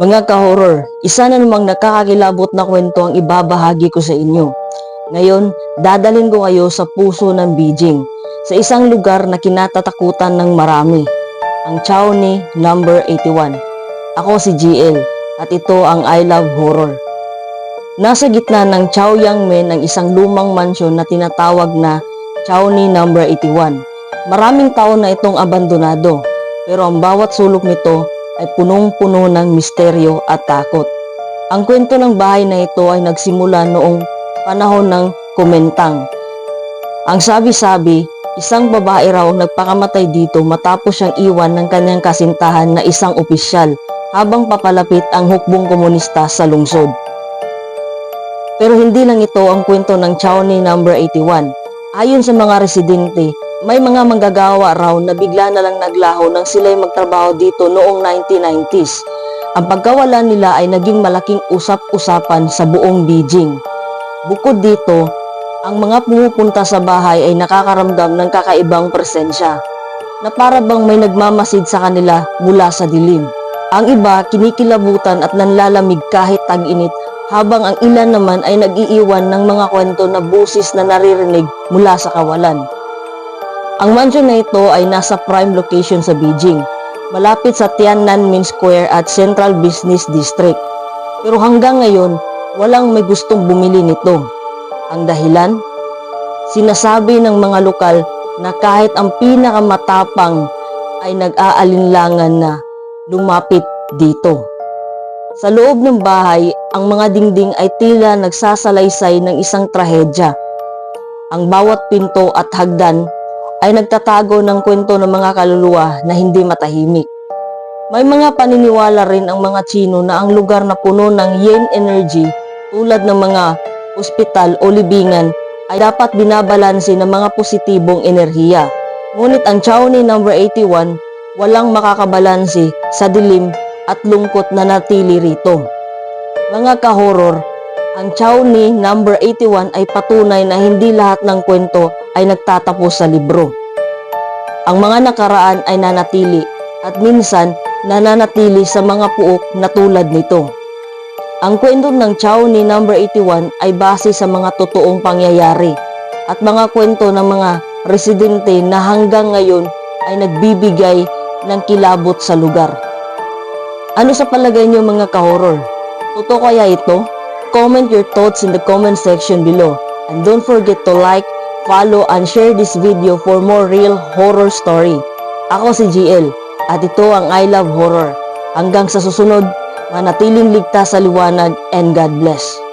Mga ka-horror, isa na namang nakakakilabot na kwento ang ibabahagi ko sa inyo. Ngayon, dadalhin ko kayo sa puso ng Beijing, sa isang lugar na kinatatakutan ng marami, ang Chaoni number 81. Ako si GL at ito ang I Love Horror. Nasa gitna ng Chaoyangmen ang isang lumang mansyon na tinatawag na Chaoni number 81. Maraming taon na itong abandonado, pero ang bawat sulok nito ay punong-puno ng misteryo at takot. Ang kwento ng bahay na ito ay nagsimula noong panahon ng Kumentang. Ang sabi-sabi, isang babae raw ang nagpakamatay dito matapos siyang iwan ng kanyang kasintahan na isang opisyal habang papalapit ang hukbong komunista sa lungsod. Pero hindi lang ito ang kwento ng Chaoni number 81. Ayon sa mga residente, may mga manggagawa raw na bigla na lang naglaho nang sila'y magtrabaho dito noong 1990s. Ang pagkawala nila ay naging malaking usap-usapan sa buong Beijing. Bukod dito, ang mga pumupunta sa bahay ay nakakaramdam ng kakaibang presensya na para bang may nagmamasid sa kanila mula sa dilim. Ang iba kinikilabutan at nanlalamig kahit tag-init habang ang ilan naman ay nag-iiwan ng mga kwento na busis na naririnig mula sa kawalan. Ang mansion na ito ay nasa prime location sa Beijing, malapit sa Tiananmen Square at Central Business District. Pero hanggang ngayon, walang may gustong bumili nito. Ang dahilan? Sinasabi ng mga lokal na kahit ang pinakamatapang ay nag-aalinlangan na lumapit dito. Sa loob ng bahay, ang mga dingding ay tila nagsasalaysay ng isang trahedya. Ang bawat pinto at hagdan ay nagtatago ng kwento ng mga kaluluwa na hindi matahimik. May mga paniniwala rin ang mga Chino na ang lugar na puno ng yin energy tulad ng mga ospital o libingan ay dapat binabalanse ng mga positibong enerhiya. Ngunit ang Chaoni number 81 walang makakabalanse sa dilim at lungkot na natili rito. Mga kahoror, ang Chaoni number 81 ay patunay na hindi lahat ng kwento ay nagtatapos sa libro. Ang mga nakaraan ay nanatili at minsan nananatili sa mga puok na tulad nito. Ang kwento ng Chaoni number 81 ay base sa mga totoong pangyayari at mga kwento ng mga residente na hanggang ngayon ay nagbibigay ng kilabot sa lugar. Ano sa palagay niyo mga ka-horror? Totoo kaya ito? Comment your thoughts in the comment section below. And don't forget to like, follow, and share this video for more real horror story. Ako si GL at ito ang I Love Horror. Hanggang sa susunod, manatiling ligtas sa liwanag and God bless.